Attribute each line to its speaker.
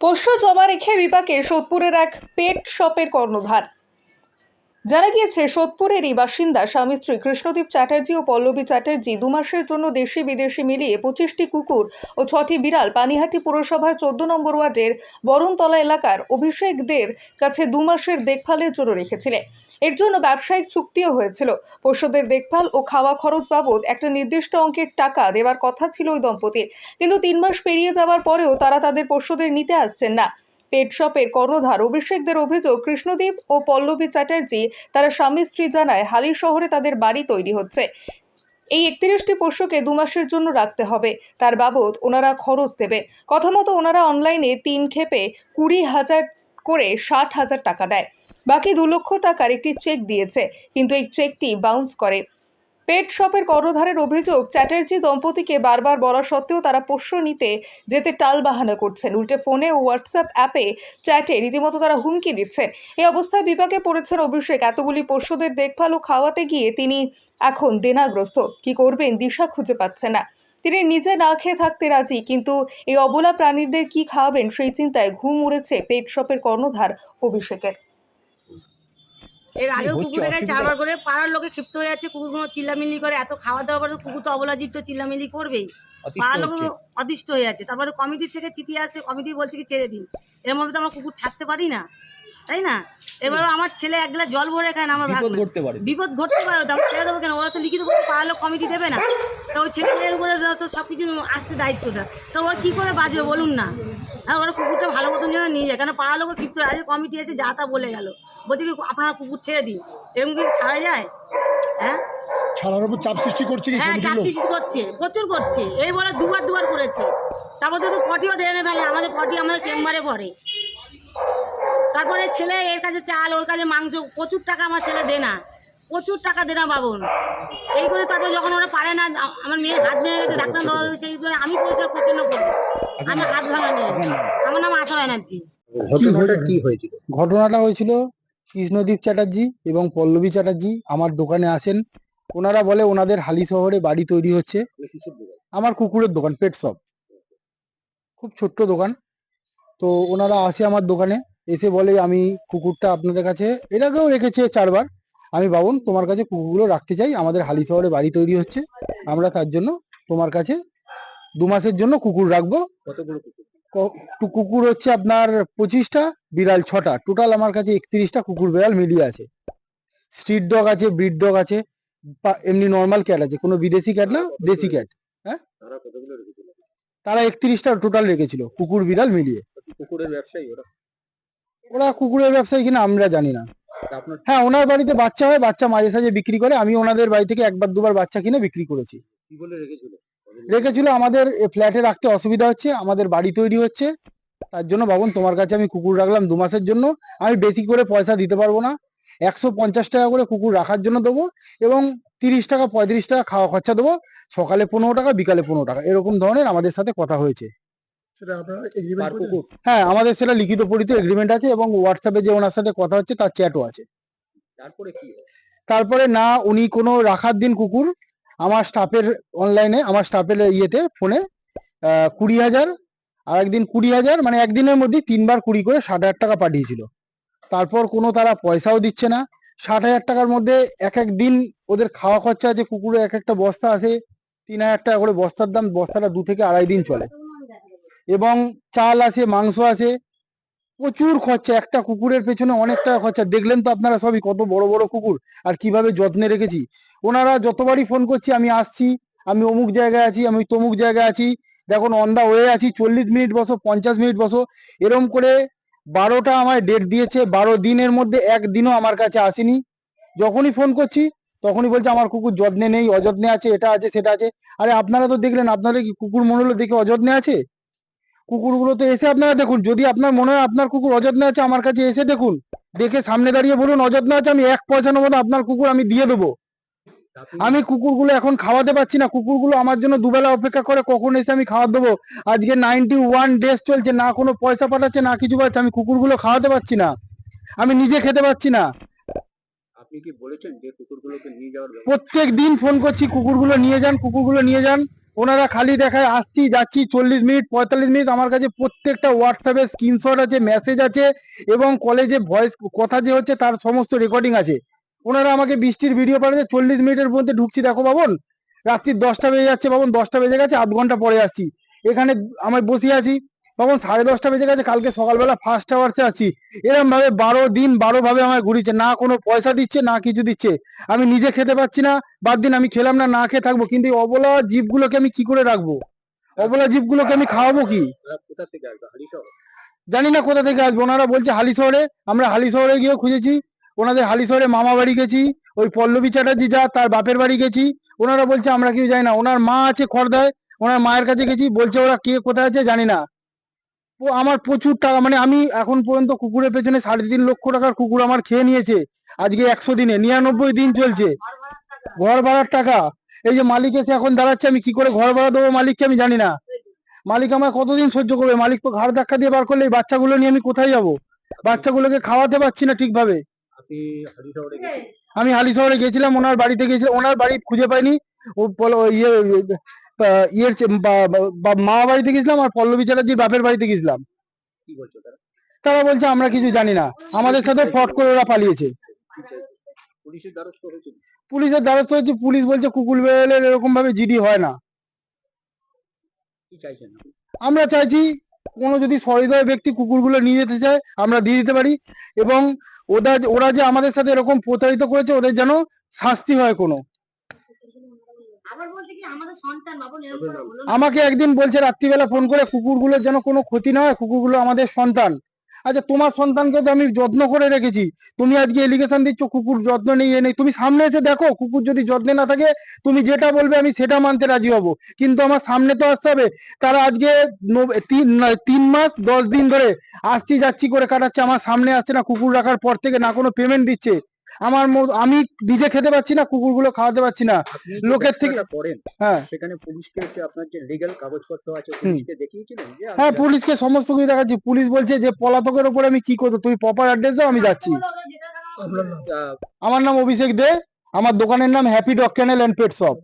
Speaker 1: পোষ্য জমা রেখে বিপাকে সোদপুরের এক পেট শপের কর্ণধার। জানা গিয়েছে, সোদপুরেরই বাসিন্দা স্বামী স্ত্রী কৃষ্ণদীপ চ্যাটার্জি ও পল্লবী চ্যাটার্জি দু মাসের জন্য দেশি বিদেশি মিলিয়ে পঁচিশটি কুকুর ও ছটি বিড়াল পানিহাটি পুরসভার চোদ্দ নম্বর ওয়ার্ডের বরণতলা এলাকার অভিষেকদের কাছে দু মাসের দেখভালের জন্য রেখেছিলেন। এর জন্য ব্যবসায়িক চুক্তিও হয়েছিল। পশুদের দেখভাল ও খাওয়া খরচ বাবদ একটা নির্দিষ্ট অঙ্কের টাকা দেওয়ার কথা ছিল ওই দম্পতির। কিন্তু তিন মাস পেরিয়ে যাওয়ার পরেও তারা তাদের পশুদের নিতে আসছেন না। পেট শপের কর্ণধার অভিষেকদের অভিযোগ কৃষ্ণদীপ ও পল্লবী চ্যাটার্জি, তারা স্বামী স্ত্রী জানায় হালি শহরে তাদের বাড়ি তৈরি হচ্ছে। এই একত্রিশটি পোষ্যকে দু মাসের জন্য রাখতে হবে। তার বাবদ ওনারা খরচ দেবেন কথা মতো ওনারা অনলাইনে তিন খেপে কুড়ি হাজার করে ষাট হাজার টাকা দেয়। বাকি দু লক্ষ টাকার একটি চেক দিয়েছে, কিন্তু এই চেকটি বাউন্স করে। পেট শপের কর্ণধারের অভিযোগ, চ্যাটার্জি দম্পতিকে বারবার বলা সত্ত্বেও তারা পোষ্য নিতে যেতে টাল বাহানা করছেন। উল্টে ফোনে ও হোয়াটসঅ্যাপ অ্যাপে চ্যাটে রীতিমতো তারা হুমকি দিচ্ছেন। এই অবস্থায় বিপাকে পড়েছেন অভিষেক। এতগুলি পোষ্যদের দেখভাল ও খাওয়াতে গিয়ে তিনি এখন দেনাগ্রস্ত। কি করবেন? দিশা খুঁজে পাচ্ছে না। তিনি নিজে না খেয়ে থাকতে রাজি, কিন্তু এই অবলা প্রাণীদের কি খাওয়াবেন সেই চিন্তায় ঘুম উড়েছে পেট শপের কর্ণধার অভিষেকের।
Speaker 2: এর আগেও কুকুরের গায়ে চারবার করে পাড়ার লোকে ক্ষিপ্ত হয়ে যাচ্ছে কুকুরগুলো চিল্লামিল্লি করে এত খাওয়া দাওয়া করে কুকুর তো অবলাজিত চিল্লামিল্লি করবেই। পাড়ার লোক। অতিষ্ঠ হয়ে যাচ্ছে। তারপরে কমিটির থেকে চিঠি আসছে কমিটি বলছে কি ছেড়ে দিন। এর মধ্যে তো আমরা কুকুর ছাড়তে পারি না। তাই না? এবার আমার ছেলে এক গ্লাস জল ভরে খায় না আমার
Speaker 3: বিপদ ঘটতে পারে।
Speaker 2: বিপদ ঘটতে পারে তো ছেড়ে দেবো কেন? ওরা তো লিখিত করতে পাড়ার লোক কমিটি দেবে না। তো ওই ছেলে মেয়ের উপরে তো সব কিছু আসছে দায়িত্বটা। তো ওরা কী করে বাঁচবে বলুন না? হ্যাঁ ওরা কুকুরটা ভালো মতন যেন নিয়ে যায়। কেন পাড়ার লোক ক্ষিপ্ত আছে কমিটি এসে যা তা বলে গেল। বলছে কি আপনারা কুকুর ছেড়ে দিন। এরকম কি ছাড়া যায়? হ্যাঁ?
Speaker 4: ছাড়ার উপর চাপ সৃষ্টি করছে
Speaker 2: হ্যাঁ
Speaker 4: কমিটির
Speaker 2: চাপ সৃষ্টি করছে প্রচুর করছে। এই বলে দুবার দুবার করেছে। তারপর তো পটিও দেয় না ফেলে আমাদের পটি আমাদের চেম্বারে পড়ে তারপরে ছেলে এর কাছে চাল ওর কাছে মাংস প্রচুর টাকা আমার ছেলে দে না। প্রচুর টাকা দে না বাবুন। এই করে তারপর যখন ওরা পারে না আমার মেয়ে হাত ভেঙে গেছে ডাক্তার দেওয়া হবে সেই জন্য আমি পরিষ্কার পরিচ্ছন্ন করব। আমি হাত ভাঙা নিয়ে। আমার নাম আশা ব্যানার্জি।
Speaker 3: ঘটনাটা কি হয়েছিল?
Speaker 5: ঘটনাটা হয়েছিল কৃষ্ণদীপ চ্যাটার্জি এবং পল্লবী চ্যাটার্জি আমার দোকানে আসেন। ওনারা বলে ওনাদের হালি শহরে বাড়ি তৈরি হচ্ছে। আমার কুকুরের দোকান পেট শপ খুব ছোট্ট দোকান। তো ওনারা আসে আমার দোকানে এসে বলে আমি কুকুরটা আপনাদের কাছে এর আগেও রেখেছে চারবার। আমি বাবুন তোমার কাছে কুকুরগুলো রাখতে চাই। আমাদের হালি শহরে বাড়ি তৈরি হচ্ছে। আমরা তার জন্য তোমার কাছে দু মাসের জন্য কুকুর রাখব।
Speaker 3: কতগুলো কুকুর?
Speaker 5: কুকুর হচ্ছে আপনার পঁচিশটা বিড়াল ছটা। টোটাল আমার কাছে একত্রিশটা কুকুর বিড়াল মিলিয়ে আছে। স্ট্রিট ডগ আছে ব্রিড ডগ আছে এমনি নর্মাল ক্যাট আছে। কোনো বিদেশি ক্যাট না দেশি ক্যাট
Speaker 3: হ্যাঁ?
Speaker 5: তারা একত্রিশটা টোটাল রেখেছিল কুকুর বিড়াল মিলিয়ে।
Speaker 3: কুকুরের ব্যবসায়ী ওরা?
Speaker 5: ওরা কুকুরের ব্যবসায়ী কিনা আমরা জানি না। হ্যাঁ ওনার বাড়িতে বাচ্চা হয় বাচ্চা মাঝে সাঝে বিক্রি করে। আমি ওনাদের বাড়ি থেকে একবার দুবার বাচ্চা কিনে বিক্রি করেছি।
Speaker 3: রেখেছিল?
Speaker 5: আমাদের ফ্ল্যাটে রাখতে অসুবিধা হচ্ছে আমাদের বাড়ি তৈরি হচ্ছে। তার জন্য বাবন তোমার কাছে আমি কুকুর রাখলাম দু মাসের জন্য আমি বেশি করে পয়সা দিতে পারব না। একশো পঞ্চাশ টাকা করে কুকুর রাখার জন্য দেবো এবং তিরিশ টাকা পঁয়ত্রিশ টাকা খাওয়া খরচা দেবো। সকালে পনেরো টাকা বিকালে পনেরো টাকা এরকম ধরনের আমাদের সাথে কথা হয়েছে।
Speaker 4: সেটা আপনারা এগ্রিমেন্ট
Speaker 5: হ্যাঁ আমাদের সেটা লিখিত পরিত এগ্রিমেন্ট আছে এবং হোয়াটসঅ্যাপে যে ওনার সাথে কথা হচ্ছে তার চ্যাটও আছে।
Speaker 3: তারপরে কি
Speaker 5: তারপরে না উনি কোনো রাখার দিন কুকুর আমার স্টাফের অনলাইনে আমার স্টাফের ইয়েতে ফোনে কুড়ি হাজার আর একদিন কুড়ি হাজার মানে একদিনের মধ্যে তিনবার কুড়ি করে ষাট হাজার টাকা পাঠিয়েছিল। তারপর কোনো তারা পয়সাও দিচ্ছে না। ষাট হাজার টাকার মধ্যে এক এক দিন ওদের খাওয়া খরচা আছে কুকুরে এক একটা বস্তা আছে তিন হাজার টাকা করে বস্তার দাম বস্তাটা দু থেকে আড়াই দিন চলে। এবং চাল আছে, মাংস আছে, প্রচুর খরচা। একটা কুকুরের পেছনে অনেক টাকা খরচা। দেখলেন তো আপনারা সবই কত বড় বড় কুকুর আর কীভাবে যত্নে রেখেছি। ওনারা যতবারই ফোন করছি, আমি আসছি, আমি অমুক জায়গায় আছি, আমি তমুক জায়গায় আছি। দেখুন অন দা ওয়ে আছি, চল্লিশ মিনিট বসো, পঞ্চাশ মিনিট বসো। এরম করে বারোটা আমায় ডেট দিয়েছে। বারো দিনের মধ্যে একদিনও আমার কাছে আসেনি। যখনই ফোন করছি, তখনই বলছে, আমার কুকুর যত্নে নেই, অযত্নে আছে, এটা আছে, সেটা আছে। আরে, আপনারা তো দেখলেন, আপনাদের কি কুকুর মনে হলো দেখে অযত্নে আছে? কুকুরগুলো তো এসে আপনারা দেখুন যদি আপনার মনে হয় আপনার কুকুর অযত্নে আছে আমার কাছে এসে দেখুন। দেখে সামনে দাঁড়িয়ে বলুন অযত্নে আছে আমি এক পয়সা নেব না আপনার কুকুর আমি দিয়ে দেবো। আমি কুকুরগুলো এখন খাওয়াতে পারছি না কুকুরগুলো আমার জন্য দুবেলা অপেক্ষা করে কখন এসে আমি খাওয়া দেবো? আজকে নাইনটি ওয়ান ডেজ চলছে না কোনো পয়সা পাঠাচ্ছে না কিছু পাচ্ছে আমি কুকুরগুলো খাওয়াতে পারছি না। আমি নিজে খেতে পারছি না।
Speaker 3: আপনি কি বলেছেন যে কুকুরগুলোকে নিয়ে যাওয়ার
Speaker 5: প্রত্যেক দিন ফোন করছি কুকুরগুলো নিয়ে যান কুকুরগুলো নিয়ে যান। ওনারা খালি দেখায়, আসছি, যাচ্ছি, চল্লিশ মিনিট, পঁয়তাল্লিশ মিনিট, আমার কাছে প্রত্যেকটা হোয়াটসঅ্যাপে স্ক্রিনশট আছে মেসেজ আছে এবং কলেজে ভয়েস কথা যে হচ্ছে তার সমস্ত রেকর্ডিং আছে। ওনারা আমাকে বৃষ্টির ভিডিও পাঠাচ্ছে, চল্লিশ মিনিটের মধ্যে ঢুকছি, দেখো বাবন। রাত্রি দশটা বেজে যাচ্ছে বাবন, দশটা বেজে গেছে, আধ ঘণ্টা পরে আসছি। এখানে আমি বসে আছি। বাবন সাড়ে দশটা বেজে গেছে, কালকে সকালবেলা ফার্স্ট আওয়ার্সে আছি। এরম ভাবে বারো দিন বারো ভাবে আমায় ঘুরিয়েছে, না কোনো পয়সা দিচ্ছে, না কিছু দিচ্ছে। আমি নিজে খেতে পাচ্ছি না, বাদ দিন আমি খেলাম না না খেয়ে থাকব, কিন্তু অবলা জীবগুলোকে আমি কি করে রাখব? অবলা জীবগুলোকে আমি খাওয়াবো কি? জানি না কোথা থেকে আসবে, ওনারা বলছে হালি শহরে আমরা হালি শহরে গিয়ে খুঁজেছি, ওনাদের হালি শহরে মামা বাড়ি গেছি, ওই পল্লবী চ্যাটার্জি যা, তার বাপের বাড়ি গেছি, ওনারা বলছে আমরা কেউ যাই না, ওনার মা আছে খড়দায়, ওনার মায়ের কাছে গেছি, বলছে ওরা কে কোথায় আছে জানি না। আমার প্রচুর টাকা মানে আমি এখন পর্যন্ত কুকুরের পেছনে সাড়ে তিন লক্ষ টাকার কুকুর আমার খেয়ে নিয়েছে, আজকে একশো দিনে, নিরানব্বই দিন চলছে। ঘর ভাড়ার টাকা, এই যে মালিক এসে এখন দাঁড়াচ্ছে, আমি কি করে ঘর ভাড়া দেবো মালিককে আমি জানি না। মালিক আমার কতদিন সহ্য করবে? মালিক তো ঘাড় ধাক্কা দিয়ে বার করলে এই বাচ্চাগুলো নিয়ে আমি কোথায় যাব? বাচ্চাগুলোকে খাওয়াতে পারছি না ঠিকভাবে। আমি হালি শহরে গেছিলাম, ওনার বাড়িতে গেছিলাম, ওনার বাড়ি খুঁজে পাইনি। ও ইয়ে ইয়ের চে- বা- বা- বা- মা বাড়িতে গেছিলাম আর পল্লবী চ্যাটার্জির বাপের বাড়িতে গেছিলাম।
Speaker 3: কি বলছো তারা?
Speaker 5: তারা বলছে আমরা কিছু জানি না। আমাদের সাথে ফট করে ওরা পালিয়েছে।
Speaker 3: পুলিশের দ্বারস্থ
Speaker 5: পুলিশের দ্বারস্থ হচ্ছে পুলিশ বলছে কুকুর বেড়ালের এরকম ভাবে জিডি হয় না? আমরা চাইছি কোনো যদি সহৃদয় ব্যক্তি কুকুরগুলো নিয়ে যেতে চায় আমরা দিয়ে দিতে পারি। এবং ওরা ওরা যে আমাদের সাথে এরকম প্রতারিত করেছে ওদের যেন শাস্তি হয় কোনো
Speaker 2: আবার বলছে কি আমাদের সন্তান বাবন এরকম করে বলো না।
Speaker 5: আমাকে একদিন বলছে রাত্রিবেলা ফোন করে কুকুরগুলোর যেন কোনো ক্ষতি না হয় কুকুরগুলো আমাদের সন্তান। আচ্ছা তোমার সন্তানকে তো আমি যত্ন করে রেখেছি। তুমি আজকে এলিগেশন দিচ্ছ কুকুর যত্ন নেই এ নেই তুমি সামনে এসে দেখো কুকুর যদি যত্নে না থাকে তুমি যেটা বলবে আমি সেটা মানতে রাজি হব। কিন্তু আমার সামনে তো আসতে হবে। তারা আজকে তিন তিন মাস দশ দিন ধরে আসছি যাচ্ছি করে কাটাচ্ছে আমার সামনে আসছে না কুকুর রাখার পর থেকে না কোনো পেমেন্ট দিচ্ছে। আমার আমি নিজে খেতে পাচ্ছি না কুকুরগুলো খাওয়াতে পারছি না। লোকের থেকে-
Speaker 3: করেন
Speaker 5: হ্যাঁ।
Speaker 3: সেখানে পুলিশকে আপনার যে লিগ্যাল কাগজপত্র আছে পুলিশকে দেখিয়েছিলেন
Speaker 5: হ্যাঁ পুলিশকে সমস্ত কিছু দেখাচ্ছি। পুলিশ বলছে যে পলাতকের উপরে আমি কি করব তুমি প্রপার অ্যাড্রেস দাও আমি যাচ্ছি। আমার নাম অভিষেক দে আমার দোকানের নাম happy dog kennel and pet shop